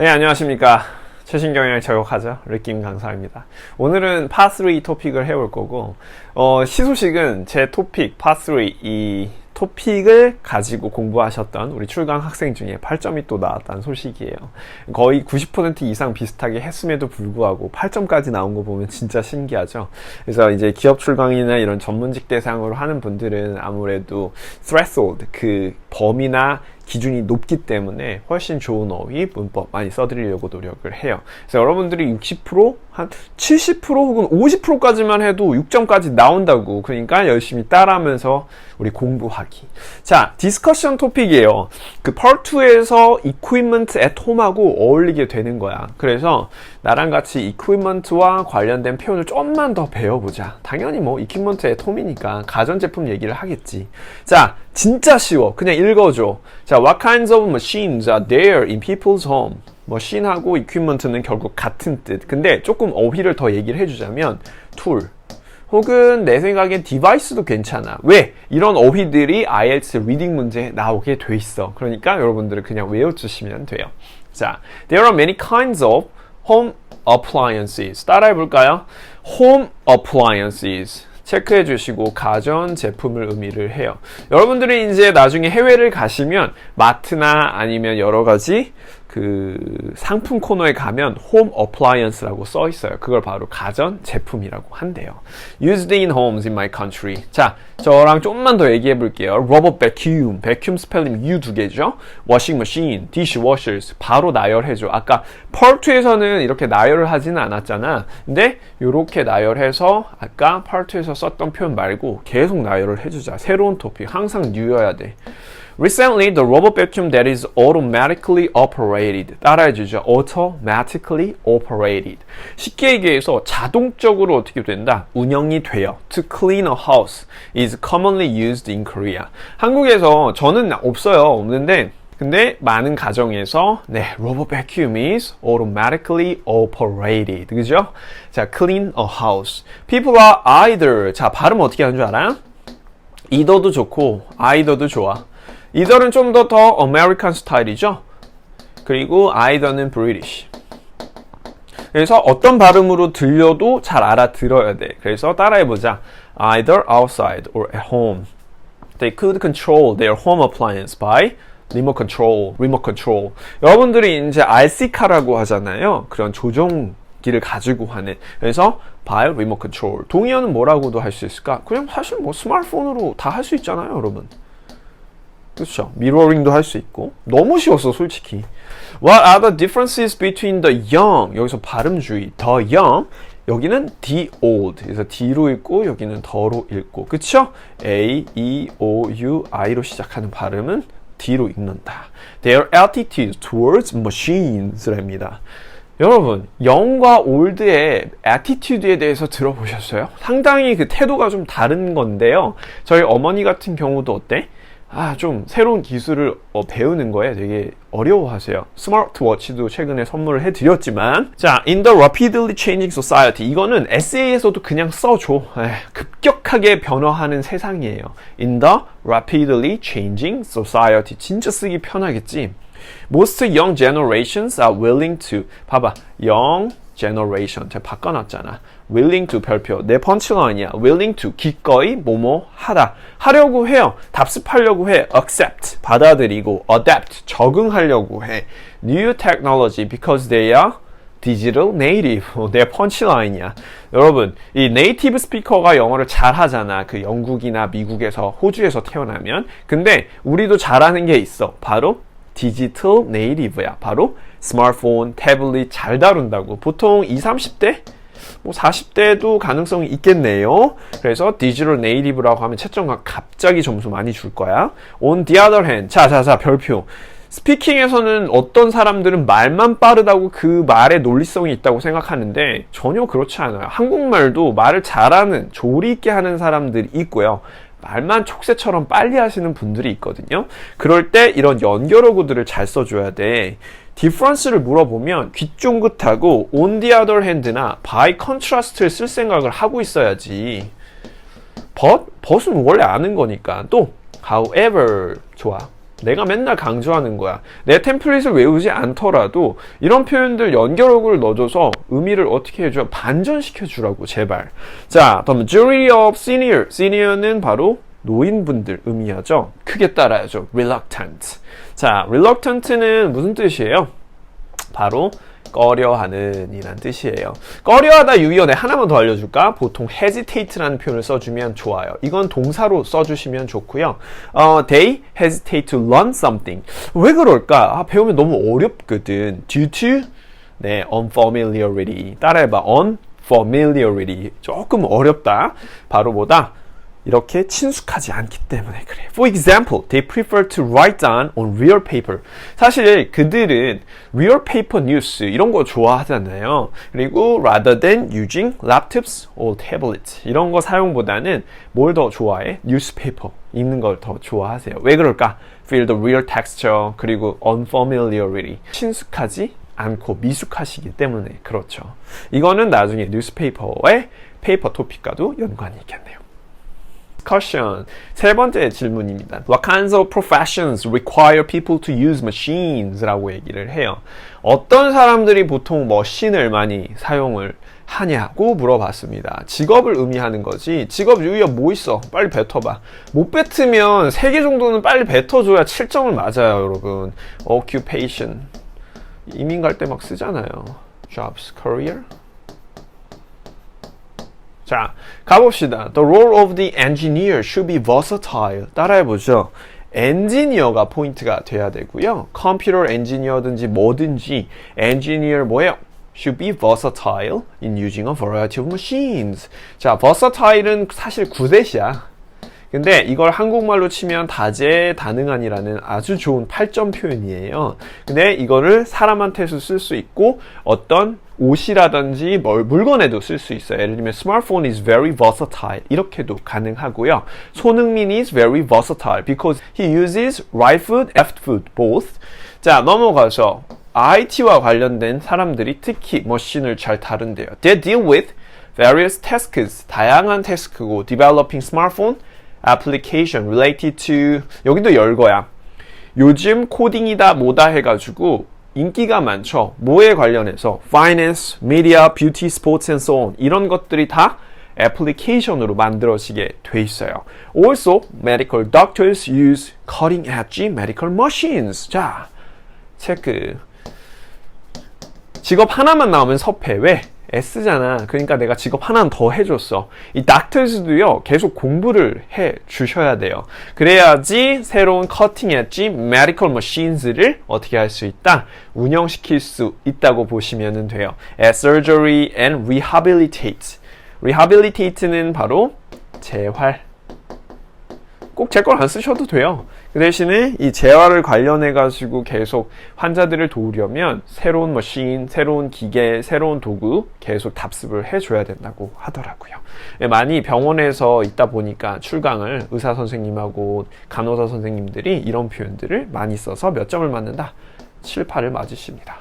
네, 안녕하십니까. 최신경영을 저격하죠. 르김 강사입니다. 오늘은 파3 토픽을 해볼 거고, 어, 시소식은 제 토픽, 파3, 이 토픽을 가지고 공부하셨던 우리 출강 학생 중에 8점이 또 나왔다는 소식이에요. 거의 90% 이상 비슷하게 했음에도 불구하고 8점까지 나온 거 보면 진짜 신기하죠. 그래서 이제 기업 출강이나 이런 전문직 대상으로 하는 분들은 아무래도 threshold, 그 범위나 기준이 높기 때문에 훨씬 좋은 어휘, 문법 많이 써드리려고 노력을 해요. 그래서 여러분들이 60%, 한 70% 혹은 50%까지만 해도 6점까지 나온다고. 그러니까 열심히 따라하면서 우리 공부하기. 자, 디스커션 토픽이에요. 그 part 2에서 equipment at home하고 어울리게 되는 거야. 그래서 나랑 같이 equipment와 관련된 표현을 좀만 더 배워보자. 당연히 뭐 equipment at home이니까 가전제품 얘기를 하겠지. 자, 진짜 쉬워. 그냥 읽어줘. 자, what kinds of machines are there in people's home? 머신하고 equipment는 결국 같은 뜻. 근데 조금 어휘를 더 얘기를 해주자면 툴. 혹은 내 생각엔 디바이스도 괜찮아. 왜? 이런 어휘들이 IELTS 리딩 문제에 나오게 돼 있어. 그러니까 여러분들은 그냥 외워주시면 돼요. 자, there are many kinds of home appliances. 따라해볼까요? home appliances. 체크해 주시고 가전 제품을 의미를 해요. 여러분들이 이제 나중에 해외를 가시면 마트나 아니면 여러 가지 그 상품 코너에 가면 홈 어플라이언스라고 써 있어요. 그걸 바로 가전 제품이라고 한대요. Used in homes in my country. 자, 저랑 좀만 더 얘기해 볼게요. Rubber vacuum, vacuum 스펠링 U 두 개죠. Washing machine, dishwashers. 바로 나열해 줘. 아까 part 2에서는 이렇게 나열을 하지는 않았잖아. 근데 이렇게 나열해서 아까 2에서 썼던 표현 말고 계속 나열을 해 주자. 새로운 토픽. 항상 뉴여야 돼. Recently, the robot vacuum that is automatically operated. 따라해 주죠. automatically operated. 쉽게 얘기해서 자동적으로 어떻게 된다? 운영이 돼요. To clean a house is commonly used in Korea. 한국에서 저는 없어요. 없는데 근데 많은 가정에서 네, 로봇 vacuum is automatically operated. 그죠? 자, clean a house. People are either 자, 발음 어떻게 하는 줄 알아요? either도 좋고 either도 좋아. Either는 좀 더 더 아메리칸 스타일이죠. 그리고 either는 British. 그래서 어떤 발음으로 들려도 잘 알아들어야 돼. 그래서 따라해보자. either outside or at home. They could control their home appliance by remote control, remote control. 여러분들이 이제 RC카라고 하잖아요. 그런 조종기를 가지고 하는. 그래서 by remote control. 동의어는 뭐라고도 할 수 있을까? 그냥 사실 뭐 스마트폰으로 다 할 수 있잖아요, 여러분. 그렇죠. 미러링도 할 수 있고 너무 쉬웠어 솔직히. What are the differences between the young? 여기서 발음 주의. The young 여기는 the old. 그래서 D로 읽고 여기는 더로 읽고. 그쵸? A, E, O, U, I로 시작하는 발음은 D로 읽는다. Their attitude towards machines랍니다. 여러분, 영과 올드의 attitude에 대해서 들어보셨어요? 상당히 그 태도가 좀 다른 건데요. 저희 어머니 같은 경우도 어때? 아, 좀 새로운 기술을 어, 배우는 거에 되게 어려워하세요. 스마트워치도 최근에 선물을 해드렸지만, 자, in the rapidly changing society. 이거는 에세이에서도 그냥 써줘. 에이, 급격하게 변화하는 세상이에요. in the rapidly changing society. 진짜 쓰기 편하겠지. Most young generations are willing to, 봐봐, young generation. 제가 바꿔놨잖아. willing to 별표. 내 펀치라인이야. willing to 기꺼이 뭐뭐 하다. 하려고 해요. 답습하려고 해. accept. 받아들이고 adapt. 적응하려고 해. new technology because they are digital native. 내 펀치라인이야. 여러분, 이 네이티브 스피커가 영어를 잘 하잖아. 그 영국이나 미국에서, 호주에서 태어나면. 근데 우리도 잘하는 게 있어. 바로 디지털 네이티브야. 바로 스마트폰, 태블릿 잘 다룬다고. 보통 20, 30대? 뭐 40대도 가능성이 있겠네요. 그래서 디지털 네이티브라고 하면 채점가 갑자기 점수 많이 줄 거야. On the other hand, 자자자 별표. 스피킹에서는 어떤 사람들은 말만 빠르다고 그 말에 논리성이 있다고 생각하는데 전혀 그렇지 않아요. 한국말도 말을 잘하는, 조리 있게 하는 사람들이 있고요. 말만 촉새처럼 빨리 하시는 분들이 있거든요. 그럴 때 이런 연결어구들을 잘 써줘야 돼. 디프런스를 물어보면 귀 쫑긋하고 on the other hand나 by contrast를 쓸 생각을 하고 있어야지. but, but은 원래 아는 거니까. 또 however 좋아. 내가 맨날 강조하는 거야. 내 템플릿을 외우지 않더라도 이런 표현들 연결어구를 넣어줘서 의미를 어떻게 해줘? 반전시켜 주라고 제발. 자, 다음 majority of senior. senior는 바로 노인분들 의미하죠. 크게 따라야죠. reluctant. 자, reluctant는 무슨 뜻이에요? 바로 꺼려하는 이란 뜻이에요. 꺼려하다 유의어네 하나만 더 알려줄까? 보통 hesitate라는 표현을 써주면 좋아요. 이건 동사로 써주시면 좋고요. 어, they hesitate to learn something. 왜 그럴까? 아, 배우면 너무 어렵거든. due to 네, unfamiliarity. 따라해봐. unfamiliarity. 조금 어렵다. 바로 뭐다? 이렇게 친숙하지 않기 때문에 그래. For example, they prefer to write down on real paper. 사실 그들은 real paper news 이런 거 좋아하잖아요. 그리고 rather than using laptops or tablets 이런 거 사용보다는 뭘 더 좋아해? newspaper 읽는 걸 더 좋아하세요. 왜 그럴까? Feel the real texture 그리고 unfamiliarity 친숙하지 않고 미숙하시기 때문에 그렇죠. 이거는 나중에 뉴스페이퍼의 페이퍼 토픽과도 연관이 있겠네요. Discussion. 세 번째 질문입니다. What kinds of professions require people to use machines? 라고 얘기를 해요. 어떤 사람들이 보통 머신을 많이 사용을 하냐고 물어봤습니다. 직업을 의미하는 거지. 직업 유의어 뭐 있어? 빨리 뱉어봐. 못 뱉으면 3개 정도는 빨리 뱉어줘야 7점을 맞아요, 여러분. occupation. 이민 갈 때 막 쓰잖아요. jobs, career. 자, 가봅시다. The role of the engineer should be versatile. 따라해보죠. 엔지니어가 포인트가 돼야 되고요. 컴퓨터 엔지니어든지 뭐든지 엔지니어 뭐예요? should be versatile in using a variety of machines. 자, versatile은 사실 구대시야. 근데 이걸 한국말로 치면 다재다능한이라는 아주 좋은 8점 표현이에요. 근데 이거를 사람한테서 쓸 수 있고 어떤 옷이라든지 뭘, 물건에도 쓸 수 있어요. 예를 들면 smartphone is very versatile 이렇게도 가능하고요. 손흥민 is very versatile because he uses right foot, left foot both. 자 넘어가서 IT와 관련된 사람들이 특히 머신을 잘 다룬대요. They deal with various tasks, 다양한 태스크고 developing smartphone application related to 여기도 열거야. 요즘 코딩이다 뭐다 해가지고 인기가 많죠. 뭐에 관련해서 finance, media, beauty, sports and so on 이런 것들이 다 애플리케이션으로 만들어지게 돼 있어요. Also, medical doctors use cutting edge medical machines. 자, 체크. 직업 하나만 나오면 섭해. 왜? S잖아. 그러니까 내가 직업 하나 더 해줬어. 이 닥터즈도요, 계속 공부를 해 주셔야 돼요. 그래야지 새로운 커팅 엣지 메디컬 머신즈를 어떻게 할 수 있다? 운영시킬 수 있다고 보시면 돼요. As surgery and rehabilitate. rehabilitate는 바로 재활. 꼭 제 걸 안 쓰셔도 돼요. 그 대신에 이 재활을 관련해 가지고 계속 환자들을 도우려면 새로운 머신, 새로운 기계, 새로운 도구 계속 답습을 해줘야 된다고 하더라고요. 예, 많이 병원에서 있다 보니까 출강을 의사 선생님하고 간호사 선생님들이 이런 표현들을 많이 써서 몇 점을 맞는다? 7, 8을 맞으십니다.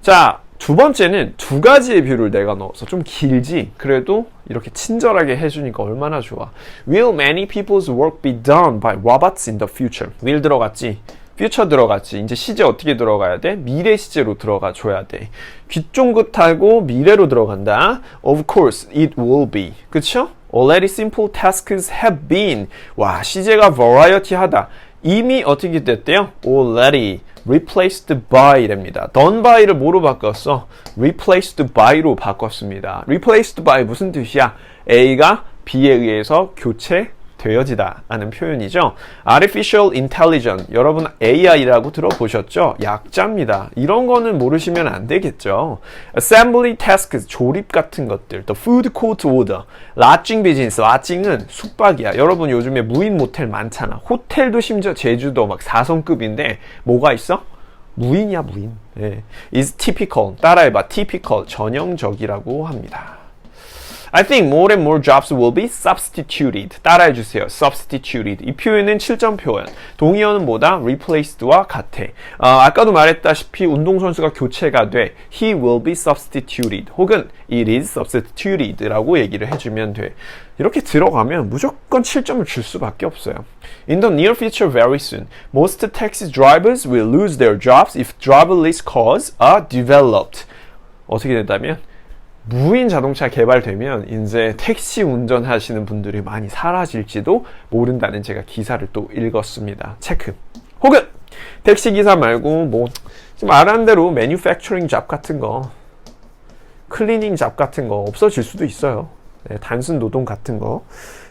자, 두 번째는 두 가지의 뷰를 내가 넣어서 좀 길지 그래도 이렇게 친절하게 해주니까 얼마나 좋아 Will many people's work be done by robots in the future? will 들어갔지 future 들어갔지 이제 시제 어떻게 들어가야 돼? 미래 시제로 들어가 줘야 돼 귀쫑긋하고 미래로 들어간다 Of course it will be 그쵸? Already simple tasks have been 와 시제가 variety하다 이미 어떻게 됐대요? Already replaced by랍니다. done by를 뭐로 바꿨어? replaced by로 바꿨습니다. replaced by 무슨 뜻이야? A가 B에 의해서 교체 되어지다 라는 표현이죠. Artificial Intelligence 여러분 AI라고 들어보셨죠? 약자입니다. 이런 거는 모르시면 안 되겠죠. Assembly Tasks 조립 같은 것들 The Food Court Order 라칭 비즈니스 라칭은 숙박이야. 여러분 요즘에 무인 모텔 많잖아. 호텔도 심지어 제주도 막 4성급인데 뭐가 있어? 무인이야 무인. 네. is typical 따라해봐 typical 전형적이라고 합니다. I think more and more jobs will be substituted. 따라해 주세요. substituted. 이 표현은 7점 표현. 동의어는 뭐다? replaced와 같아. 어, 아까도 말했다시피 운동선수가 교체가 돼. He will be substituted. 혹은 it is substituted라고 얘기를 해주면 돼. 이렇게 들어가면 무조건 7점을 줄 수밖에 없어요. In the near future, very soon, most taxi drivers will lose their jobs if driverless cars are developed. 어떻게 된다면 무인 자동차 개발되면 이제 택시 운전하시는 분들이 많이 사라질지도 모른다는 제가 기사를 또 읽었습니다. 체크. 혹은 택시 기사 말고 뭐 지금 말한 대로 매뉴팩처링 잡 같은 거, 클리닝 잡 같은 거 없어질 수도 있어요. 네, 단순 노동 같은 거.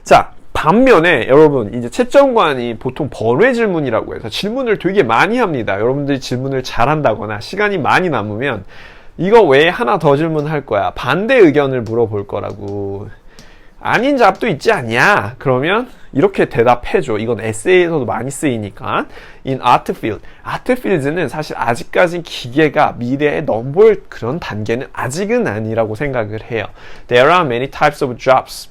자, 반면에 여러분 이제 채점관이 보통 번외 질문이라고 해서 질문을 되게 많이 합니다. 여러분들이 질문을 잘한다거나 시간이 많이 남으면 이거 외에 하나 더 질문할 거야. 반대 의견을 물어볼 거라고. 아닌 잡도 있지 않냐? 그러면 이렇게 대답해줘. 이건 에세이에서도 많이 쓰이니까. In art field. art fields는 사실 아직까지 기계가 미래에 넘볼 그런 단계는 아직은 아니라고 생각을 해요. There are many types of jobs.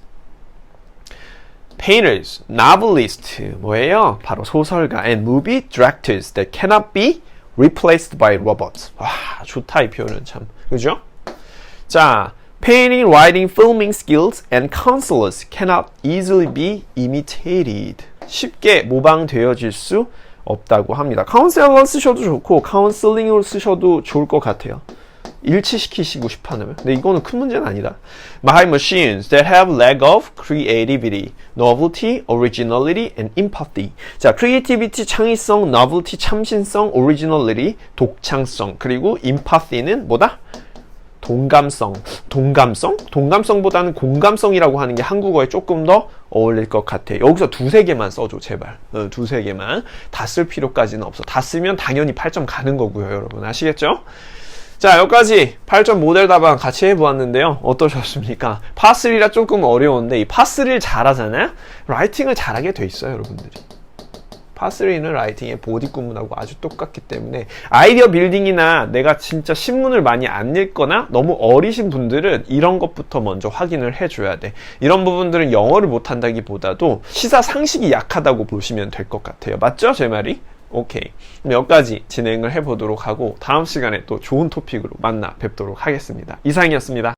painters, novelists 뭐예요? 바로 소설가 and movie directors that cannot be replaced by robots. 와 좋다 이 표현은 참 그죠? 자 painting, writing, filming skills and counselors cannot easily be imitated. 쉽게 모방되어질 수 없다고 합니다. 카운셀러 쓰셔도 좋고 카운슬링으로 쓰셔도 좋을 것 같아요. 일치시키시고 싶다면 근데 이거는 큰 문제는 아니다 My machines that have lack of creativity, novelty, originality, and empathy 자, creativity, 창의성, novelty, 참신성, originality, 독창성 그리고 empathy는 뭐다? 동감성, 동감성? 동감성보다는 공감성이라고 하는 게 한국어에 조금 더 어울릴 것 같아. 여기서 두세 개만 써줘, 제발. 어, 두세 개만. 다 쓸 필요까지는 없어. 다 쓰면 당연히 8점 가는 거고요, 여러분. 아시겠죠? 자, 여기까지 8점 모델 답안 같이 해보았는데요. 어떠셨습니까? 파3라 조금 어려운데, 이 파3를 잘하잖아요? 라이팅을 잘하게 돼 있어요, 여러분들이. 파3는 라이팅의 보디 구문하고 아주 똑같기 때문에 아이디어 빌딩이나 내가 진짜 신문을 많이 안 읽거나 너무 어리신 분들은 이런 것부터 먼저 확인을 해줘야 돼. 이런 부분들은 영어를 못한다기보다도 시사 상식이 약하다고 보시면 될 것 같아요. 맞죠? 제 말이? 오케이. 그럼 여기까지 진행을 해보도록 하고 다음 시간에 또 좋은 토픽으로 만나 뵙도록 하겠습니다. 이상이었습니다.